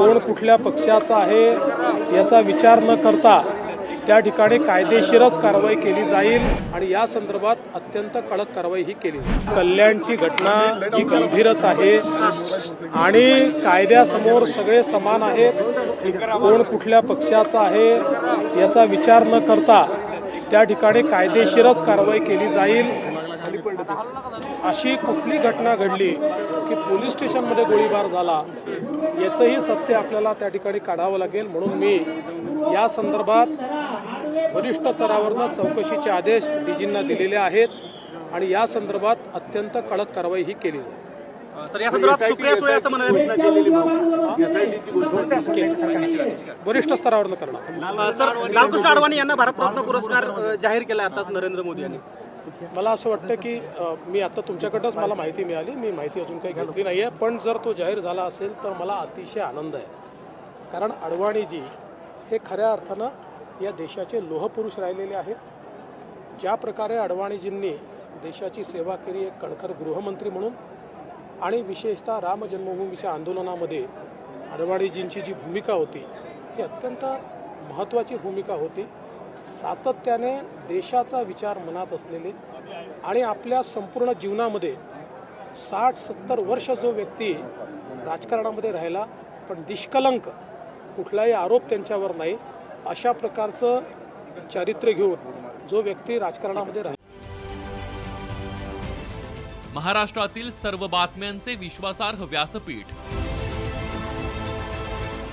कोण कुठल्या पक्षाचा आहे याचा विचार न करता त्या ठिकाणी कायदेशीरच कारवाई केली जाईल आणि या संदर्भात अत्यंत कडक कारवाई ही केली जाईल. कल्याणची घटना ही गंभीरच आहे आणि कायद्यासमोर सगळे समान आहेत. कोण कुठल्या पक्षाचा आहे याचा विचार न करता त्या ठिकाणी कायदेशीरच कारवाई केली जाईल. अशी कुठली घटना घडली की पोलीस स्टेशनमध्ये गोळीबार झाला याचंही सत्य आपल्याला त्या ठिकाणी काढावं लागेल. म्हणून मी या संदर्भात वरिष्ठ स्तरावरनं चौकशीचे आदेश डीजींना दिलेले आहेत आणि या संदर्भात अत्यंत कडक कारवाई ही केली जाईल. वरिष्ठ स्तरावरनं करणार. सर लालकृष्ण अडवाणी यांना भारतरत्न पुरस्कार जाहीर केला आताच नरेंद्र मोदी यांनी. मला असं वाटतं की मी आता तुमच्याकडनंच मला माहिती मिळाली. मी माहिती अजून काही घेतली नाही आहे पण जर तो जाहीर झाला असेल तर मला अतिशय आनंद आहे. कारण अडवाणीजी हे खऱ्या अर्थानं या देशाचे लोहपुरुष राहिलेले आहेत. ज्या प्रकारे अडवाणीजींनी देशाची सेवा केली एक कणखर गृहमंत्री म्हणून आणि विशेषतः राम जन्मभूमीच्या आंदोलनामध्ये अडवाणीजींची जी भूमिका होती ही अत्यंत महत्त्वाची भूमिका होती. सातत्याने देशाचा विचार मनात असलेले आणि आपल्या संपूर्ण जीवनामध्ये साठ सत्तर वर्ष जो व्यक्ती राजकारणामध्ये राहिला पण निष्कलंक कुठलाही आरोप त्यांच्यावर नाही अशा प्रकारचं चारित्र्य घेऊन जो व्यक्ती राजकारणामध्ये राहिला. महाराष्ट्रातील सर्व बातम्यांचे विश्वासार्ह व्यासपीठ